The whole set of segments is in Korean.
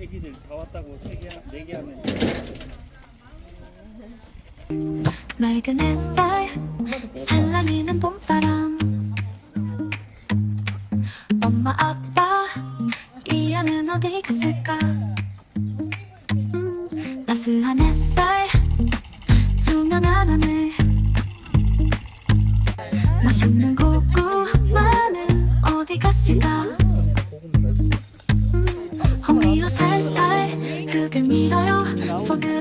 애기들 다 왔다고 세개 네개 하면. 맑은 햇살 살랑이는 봄바람. 엄마 아빠 이 안은 어디 갔을까? 따스한 햇살 투명한 하늘. 맛있는 고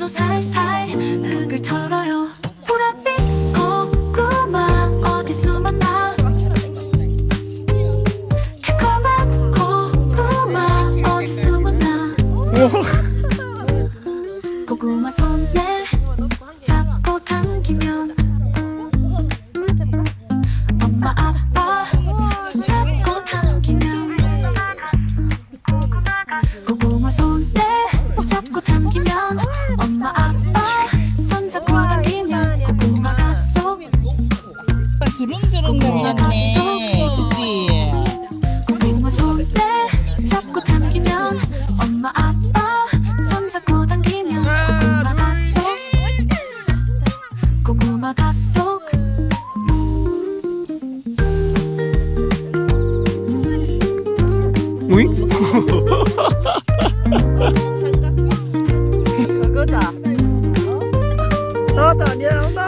손으로 살살 흙을 털어요. 보랏빛 고구마 어디 숨었나? 달콤한 고구마 어디 숨었나 주름주름 생겼네. 그치? 고구마 손에 잡고 당기면 엄마 아빠 손 잡고 당기면 고구마가 쏙 고구마가 쏙 우이? 그거다. 나왔다 안녕 엄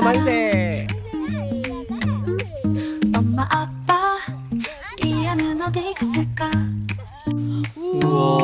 고구마 봄바람 만세 엄마 아빠 이 안은 어디 갔을까? 우와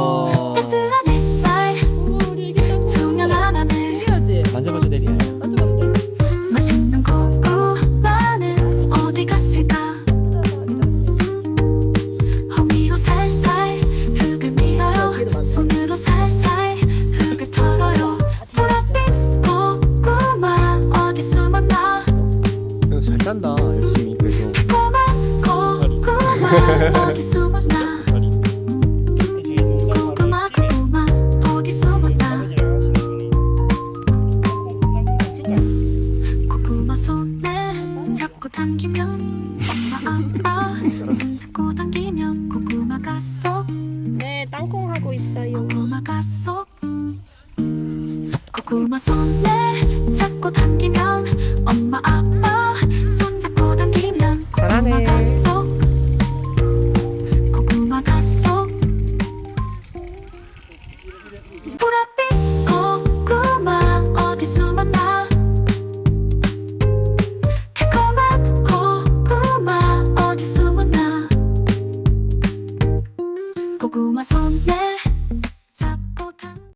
고 당기면 고구마가 쏙 네, 땅콩 하고 있어요. 고구마 손에 잡고 당기면 엄마